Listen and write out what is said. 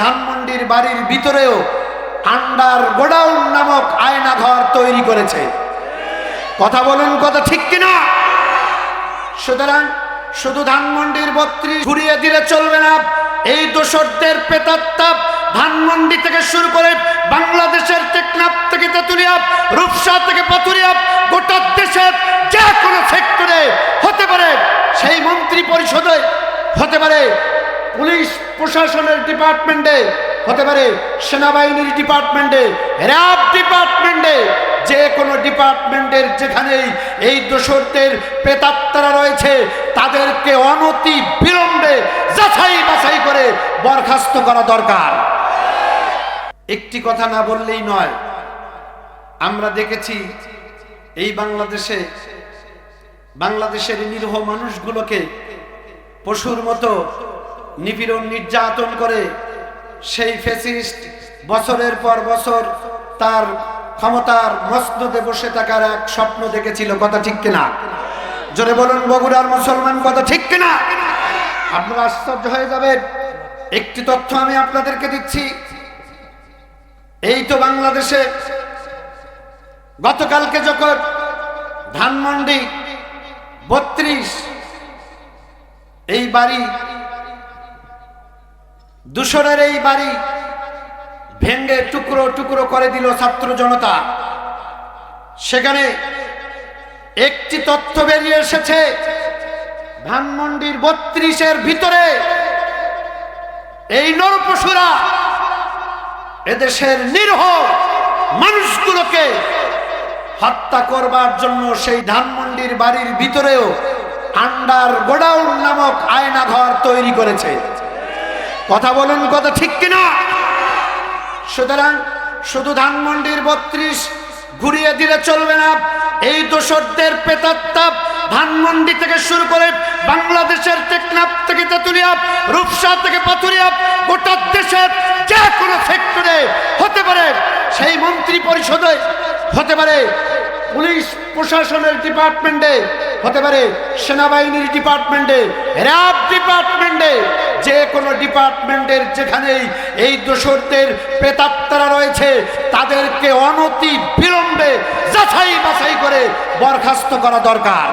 ধানমন্ডির বাড়ির ভিতরেও আন্ডার গোডাউন নামক আয়না ঘর তৈরি করেছে। কথা বলুন কথা ঠিক কিনা? সুতরাং শুধু ধানমন্ডির বত্রিশ ঘুরিয়ে দিলে চলবে না। এই দোসরদের পেতাত্তাপ ধানমন্ডি থেকে শুরু করে বাংলাদেশের টেকনাফ থেকে তেতুলিয়া, রূপসা থেকে পাতুরিয়া গোটা দেশের যে কোনো সেক্টরে হতে পারে। সেই মন্ত্রী পরিষদে হতে পারে। পুলিশ প্রশাসনের ডিপার্টমেন্টে, হতে পারে সেনাবাহিনীর ডিপার্টমেন্টে, র্যাব ডিপার্টমেন্টে, যে কোনো ডিপার্টমেন্টের যেখানেই এই দোষরদের প্রেতাত্মারা রয়েছে, তাদেরকে অনতি বিলম্বে যাচাই বাছাই করে বরখাস্ত করা দরকার। একটি কথা না বললেই নয়, আমরা দেখেছি এই বাংলাদেশে, বাংলাদেশের নিরীহ মানুষগুলোকে পশুর মতো নিপীড়ন নির্যাতন করে, সেই ফেসিস্ট বছরের পর বছর তার ক্ষমতার মসনদে বসে থাকার এক স্বপ্ন দেখেছিল, কথা ঠিক কিনা? জোরে বলুন, বগুড়ার মুসলমান, কথা ঠিক কিনা? আপনারা আশ্চর্য হয়ে যাবেন। একটি তথ্য আমি আপনাদেরকে দিচ্ছি। এই তো বাংলাদেশে গতকালকে যখন ধানমন্ডি বত্রিশ, এই বাড়ি দূষণের এই বাড়ি ভেঙ্গে টুকরো টুকরো করে দিল ছাত্র জনতা। সেখানে একটি তথ্য বেরিয়ে এসেছে, ধানমন্ডির বত্রিশের ভিতরে। এই নরপশুরা এদেশের নিরহ মানুষগুলোকে হত্যা করবার জন্য সেই ধানমন্ডির বাড়ির ভিতরেও আন্ডার গোডাউন নামক আয়না ঘর তৈরি করেছে। কথা বলুন কথা ঠিক কিনা? সুতরাং শুধু ধানমন্ডির বত্রিশ ঘুরিয়ে দিলে চলবে না। এই দোসরদের পেতাত্তাপ ধানমন্ডি থেকে শুরু করে বাংলাদেশের টেকনাফ থেকে তেতুলিয়া, রূপসা থেকে পাতুরিয়া গোটা দেশের যে কোনো সেক্টরে হতে পারে। সেই মন্ত্রী পরিষদে হতে পারে। পুলিশ প্রশাসনের ডিপার্টমেন্টে হতে পারে। সেনাবাহিনীর ডিপার্টমেন্টে, র্যাব ডিপার্টমেন্টে যে কোনো ডিপার্টমেন্টের যেখানেই এই দোষরদের প্রেতাত্মারা রয়েছে, তাদেরকে অনতি বিলম্বে যাচাই বাছাই করে বরখাস্ত করা দরকার।